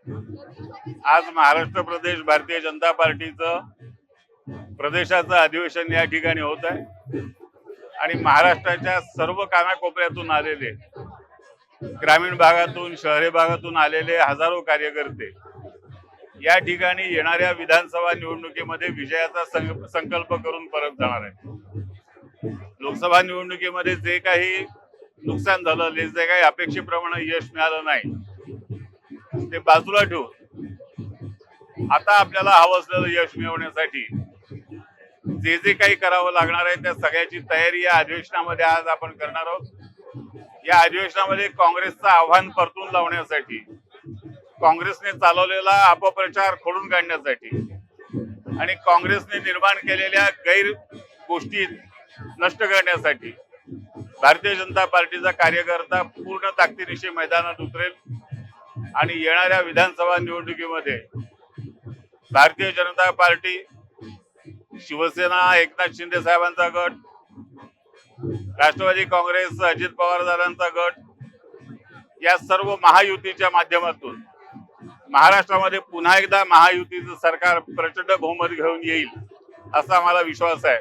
आज महाराष्ट्र प्रदेश भारतीय जनता पार्टीचं प्रदेशाचं अधिवेशन या ठिकाणी होत आहे. आणि महाराष्ट्राच्या सर्व कानाकोपऱ्यातून आलेले ग्रामीण भागातून शहरी भागातून आलेले हजारो कार्यकर्ते या ठिकाणी येणाऱ्या विधानसभा निवडणुकीमध्ये विजयाचा संकल्प करून परत जाणार आहे लोकसभा निवडणुकीमध्ये जे काही नुकसान झालं जे काही अपेक्षेप्रमाणे यश मिळालं नाही ते बाजूला ठेवून. आता आपल्याला हवं असलेलं यश मिळवण्यासाठी जे जे काही करावं लागणार आहे त्या सगळ्याची तयारी या अधिवेशनामध्ये आज आपण करणार आहोत. या अधिवेशनामध्ये काँग्रेसचं आव्हान परतून लावण्यासाठी काँग्रेसने चालवलेला अपप्रचार खोडून काढण्यासाठी आणि काँग्रेसने निर्माण केलेल्या गैर गोष्टी नष्ट करण्यासाठी भारतीय जनता पार्टीचा कार्यकर्ता पूर्ण ताकदीनिशी मैदानात उतरेल. आणि येणाऱ्या विधानसभा निवडणुकीमध्ये भारतीय जनता पार्टी शिवसेना एकनाथ शिंदे साहेबांचा गट राष्ट्रवादी काँग्रेस अजित पवार दादांचा गट या सर्व महायुतीच्या माध्यमातून महाराष्ट्रामध्ये पुन्हा एकदा महायुतीचं सरकार प्रचंड बहुमत घेऊन येईल असा मला विश्वास आहे.